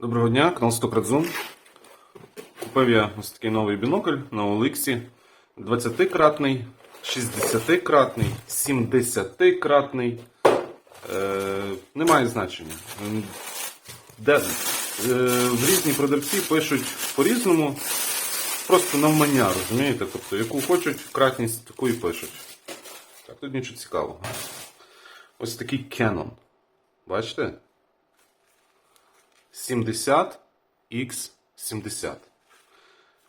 Доброго дня, канал Стокрадзум. Купив я ось такий новий бінокль на Оликсі. 20-кратний, 60-кратний, 70-кратний. Е, немає значення. Ем, Де, е, різні продавці пишуть по-різному, просто навмання, розумієте? Тобто, яку хочуть кратність, таку і пишуть. Так, тут нічого цікавого. Ось такий Canon. Бачите? 70X70.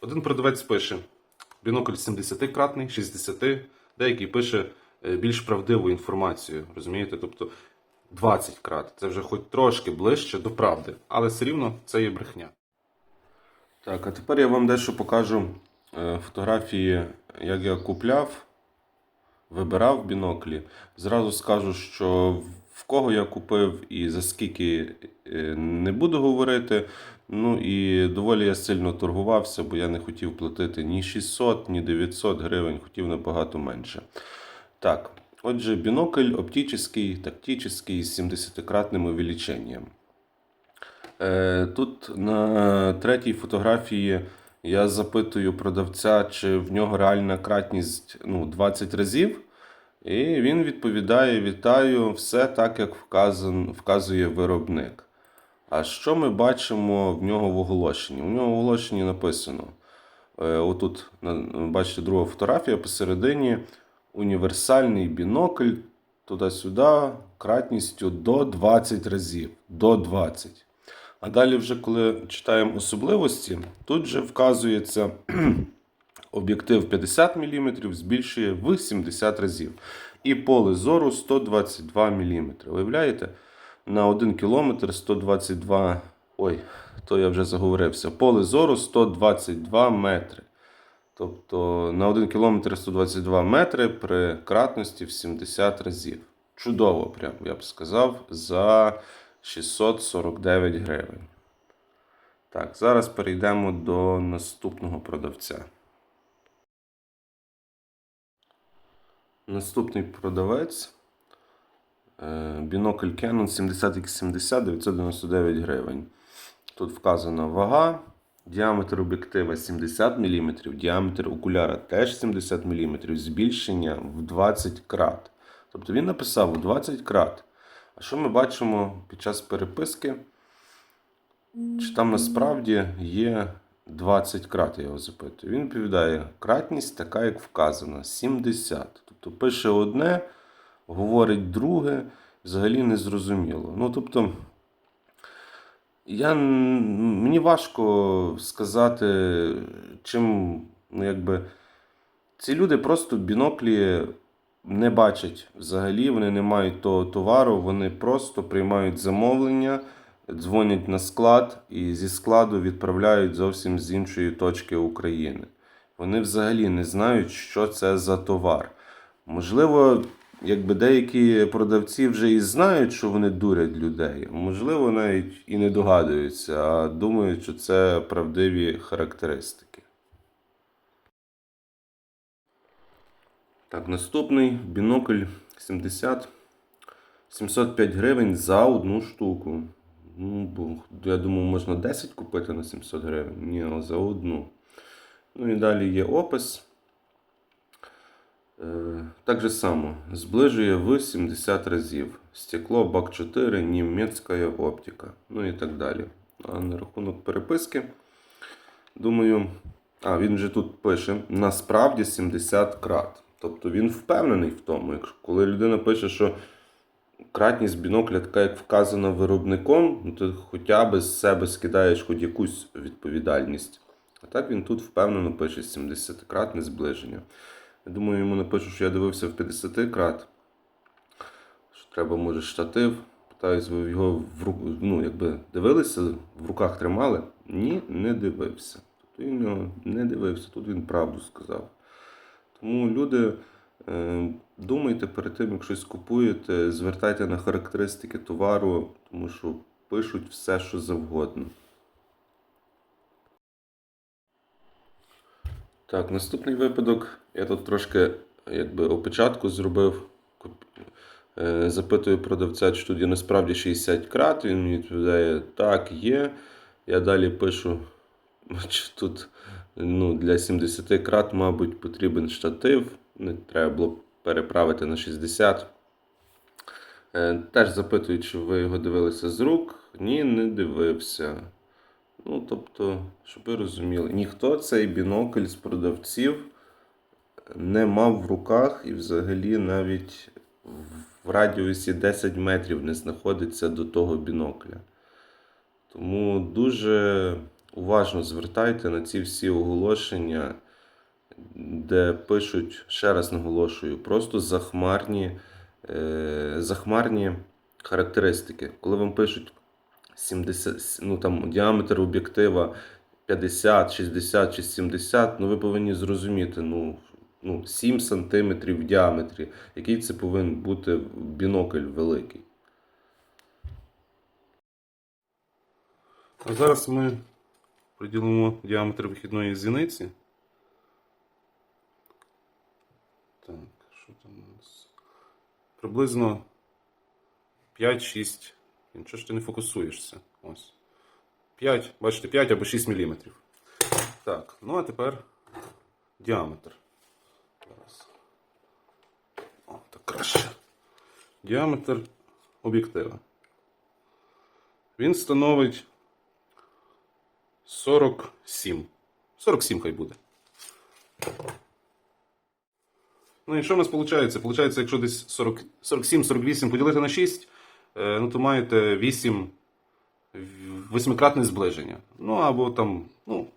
Один продавець пише бінокль 70-кратний, 60, деякий пише е, більш правдиву інформацію. Розумієте? Тобто 20 крат. Це вже хоч трошки ближче до правди, але все рівно це є брехня. Так, а тепер я вам дещо покажу е, фотографії, як я купляв вибирав біноклі. Зразу скажу, що в кого я купив і за скільки е, не буду говорити. Ну і доволі я сильно торгувався, бо я не хотів платити ні 600, ні 900 гривень, хотів набагато менше. Так, отже, бінокль оптичний, тактичний з 70-кратним увеличенням. Е, Тут на третій фотографії я запитую продавця, чи в нього реальна кратність ну, 20 разів. І він відповідає: Вітаю, все так, як вказан, вказує виробник. А що ми бачимо в нього в оголошенні? У нього в оголошенні написано: е, отут, бачите, друга фотографія посередині універсальний бінокль туди-сюди кратністю до 20 разів. До 20. А далі, вже коли читаємо особливості, тут же вказується об'єктив 50 мм збільшує в 70 разів. І поле зору 122 мм. Уявляєте? На 1 км 122. Ой, то я вже заговорився. Поле зору 122 метри. Тобто на 1 км 122 метри при кратності в 70 разів. Чудово, прям, я б сказав, за 649 гривень. Так, зараз перейдемо до наступного продавця. Наступний продавець. е, Бінокль Canon 70X70 999 гривень. Тут вказана вага, діаметр об'єктива 70 мм, діаметр окуляра теж 70 мм, збільшення в 20 крат. Тобто він написав в 20 крат. А що ми бачимо під час переписки? Чи там насправді є 20 крат, я його запитую. Він відповідає, кратність така, як вказано, 70. Тобто пише одне, говорить друге, взагалі не зрозуміло. Ну, тобто, я, мені важко сказати, чим, ну, якби, ці люди просто біноклі не бачать взагалі, вони не мають того товару, вони просто приймають замовлення, дзвонять на склад і зі складу відправляють зовсім з іншої точки України. Вони взагалі не знають, що це за товар. Можливо, якби деякі продавці вже і знають, що вони дурять людей, можливо, навіть і не догадуються, а думають, що це правдиві характеристики. Так, наступний бінокль 70 705 гривень за одну штуку. Ну, я думав, можна 10 купити на 700 гривень. Ні, за одну. Ну і далі є опис. Е, Так же само. Зближує в 70 разів. Стекло БАК 4, німецька оптика. Ну і так далі. А на рахунок переписки. Думаю, а він же тут пише: насправді 70 крат. Тобто він впевнений в тому, коли людина пише, що кратність бінокля така, як вказана виробником, ну, ти хоча б з себе скидаєш хоч якусь відповідальність. А так він тут впевнено пише 70-кратне зближення. Я думаю, йому напишу, що я дивився в 50 крат. Що треба, може, штатив. Питаюсь, ви його в ну, якби дивилися, в руках тримали? Ні, не дивився. Тобто він його не дивився, тут він правду сказав. Тому люди, е, думайте перед тим, як щось купуєте, звертайте на характеристики товару, тому що пишуть все, що завгодно. Так, наступний випадок. Я тут трошки якби опечатку зробив. Е, Запитую продавця, чи тут є насправді 60 крат. Він мені відповідає, так, є. Я далі пишу, що тут ну, для 70 крат, мабуть, потрібен штатив. Не треба було переправити на 60. Е, Теж запитують, чи ви його дивилися з рук. Ні, не дивився. Ну, тобто, щоб ви розуміли, ніхто цей бінокль з продавців не мав в руках і взагалі навіть в радіусі 10 метрів не знаходиться до того бінокля. Тому дуже уважно звертайте на ці всі оголошення, де пишуть, ще раз наголошую, просто захмарні, е, захмарні характеристики. Коли вам пишуть 70, ну, там, діаметр об'єктива 50, 60 чи 70, ну ви повинні зрозуміти, ну, ну 7 см в діаметрі, який це повинен бути бінокль великий. А зараз ми приділимо діаметр вихідної зіниці. Так, що там у нас? Приблизно 5-6. Нічого ж ти не фокусуєшся. Ось. 5, бачите, 5 або 6 мм. Так, ну а тепер діаметр. О, так краще. Діаметр об'єктива. Він становить 47. 47 хай буде. Ну і що у нас виходить? Получається, якщо десь 47-48 поділити на 6, е, ну то маєте 8 восьмикратне зближення. Ну або там, ну,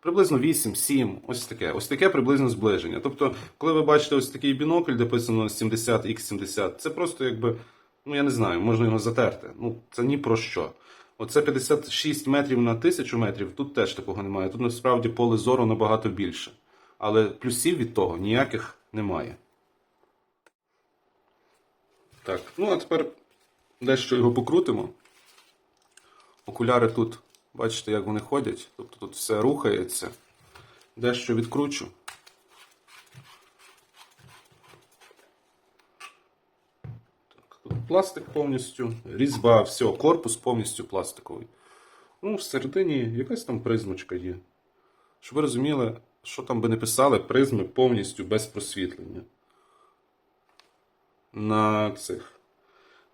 приблизно 8-7, ось таке. Ось таке приблизно зближення. Тобто, коли ви бачите ось такий бінокль, де писано 70x70, це просто якби, ну я не знаю, можна його затерти. Ну, це ні про що. Оце 56 метрів на 1000 метрів, тут теж такого немає. Тут насправді поле зору набагато більше. Але плюсів від того ніяких немає. Так, ну а тепер дещо його покрутимо. Окуляри тут, бачите, як вони ходять. Тобто тут все рухається. Дещо відкручу. Так, тут пластик повністю, різьба, все, корпус повністю пластиковий. Ну, всередині якась там призмочка є. Щоб ви розуміли, що там би не писали, призми повністю без просвітлення. На цих.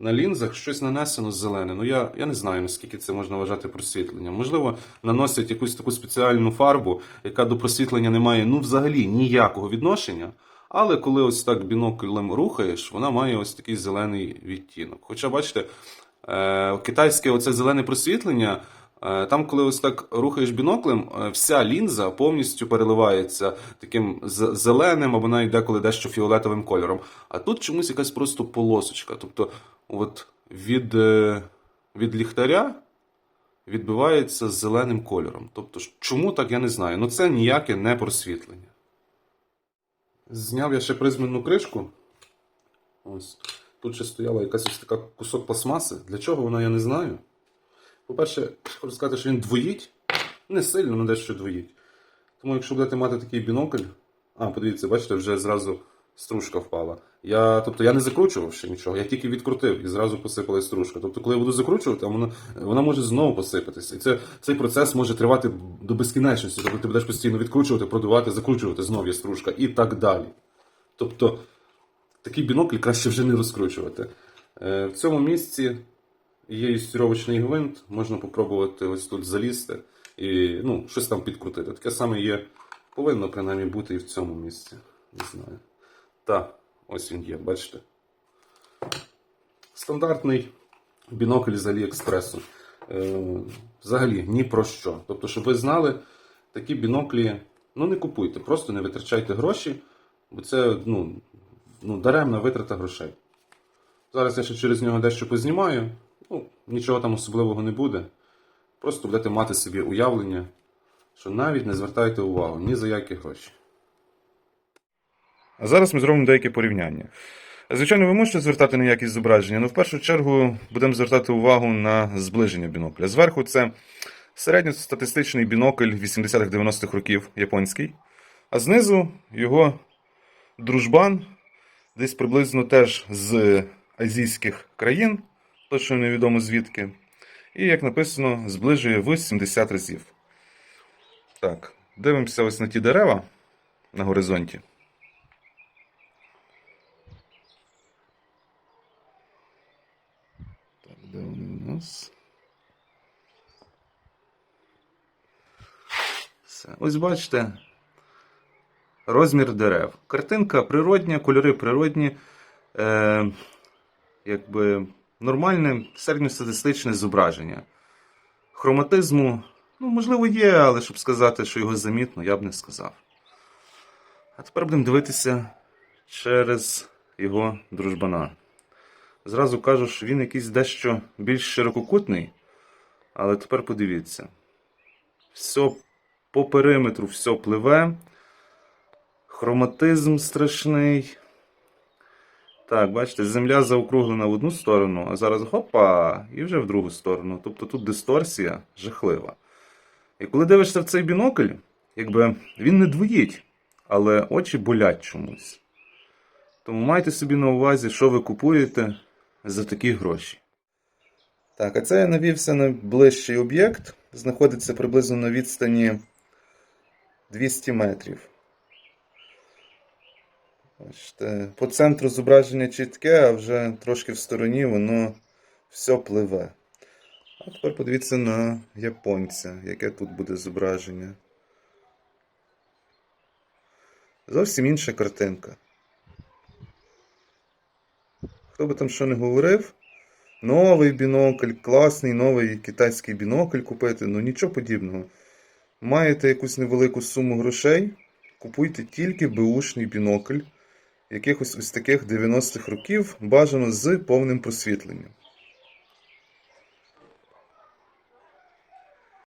На лінзах щось нанесено зелене. Ну я, я не знаю, наскільки це можна вважати просвітленням. Можливо, наносять якусь таку спеціальну фарбу, яка до просвітлення не має ну, взагалі ніякого відношення. Але коли ось так біноклем рухаєш, вона має ось такий зелений відтінок. Хоча, бачите, е, китайське оце зелене просвітлення. Е, Там, коли ось так рухаєш біноклем, е, вся лінза повністю переливається таким зеленим або навіть деколи дещо фіолетовим кольором. А тут чомусь якась просто полосочка. Тобто, от від, е, від ліхтаря відбивається зеленим кольором. Тобто, чому так, я не знаю. Ну це ніяке не просвітлення. Зняв я ще призменну кришку. Ось. Тут ще стояла якась ось така кусок пластмаси. Для чого вона, я не знаю. По-перше, хочу сказати, що він двоїть. Не сильно, але дещо двоїть. Тому якщо будете мати такий бінокль. А, подивіться, бачите, вже зразу стружка впала. Я, тобто я не закручував ще нічого, я тільки відкрутив і зразу посипалась стружка. Тобто, коли я буду закручувати, вона, вона може знову посипатися. І це, цей процес може тривати до безкінечності. Тобто ти будеш постійно відкручувати, продувати, закручувати, знову є стружка і так далі. Тобто, такий бінокль краще вже не розкручувати. Е, в цьому місці є юстировочний гвинт, можна попробувати ось тут залізти і ну, щось там підкрутити. Таке саме є, повинно принаймні бути і в цьому місці. Не знаю. Так, ось він є, бачите. Стандартний бінокль з Аліекспресу. Е, взагалі ні про що. Тобто, щоб ви знали, такі біноклі ну, не купуйте, просто не витрачайте гроші, бо це ну, ну, даремна витрата грошей. Зараз я ще через нього дещо познімаю. Ну, нічого там особливого не буде. Просто будете мати собі уявлення, що навіть не звертайте увагу ні за які гроші. А зараз ми зробимо деякі порівняння. Звичайно, ви можете звертати на якість зображення, але в першу чергу будемо звертати увагу на зближення бінокля. Зверху це середньостатистичний бінокль 80-х-90-х років японський, а знизу його дружбан, десь приблизно теж з азійських країн, точно невідомо звідки. І, як написано, зближує в 70 разів. Так, дивимося ось на ті дерева на горизонті. Так, де вони у нас? Все. Ось бачите, розмір дерев. Картинка природня, кольори природні, е, якби нормальне середньостатистичне зображення. Хроматизму, ну, можливо, є, але щоб сказати, що його замітно, я б не сказав. А тепер будемо дивитися через його дружбана. Зразу кажу, що він якийсь дещо більш ширококутний, але тепер подивіться. Все по периметру все пливе. Хроматизм страшний. Так, бачите, земля заокруглена в одну сторону, а зараз хопа, і вже в другу сторону. Тобто тут дисторсія жахлива. І коли дивишся в цей бінокль, якби він не двоїть, але очі болять чомусь. Тому майте собі на увазі, що ви купуєте за такі гроші. Так, а це я навівся на ближчий об'єкт. Знаходиться приблизно на відстані 200 метрів. Бачите, по центру зображення чітке, а вже трошки в стороні воно все пливе. А тепер подивіться на японця, яке тут буде зображення. Зовсім інша картинка. Хто би там що не говорив, новий бінокль, класний новий китайський бінокль купити, ну нічого подібного. Маєте якусь невелику суму грошей, купуйте тільки беушний бінокль якихось ось таких 90-х років, бажано з повним просвітленням.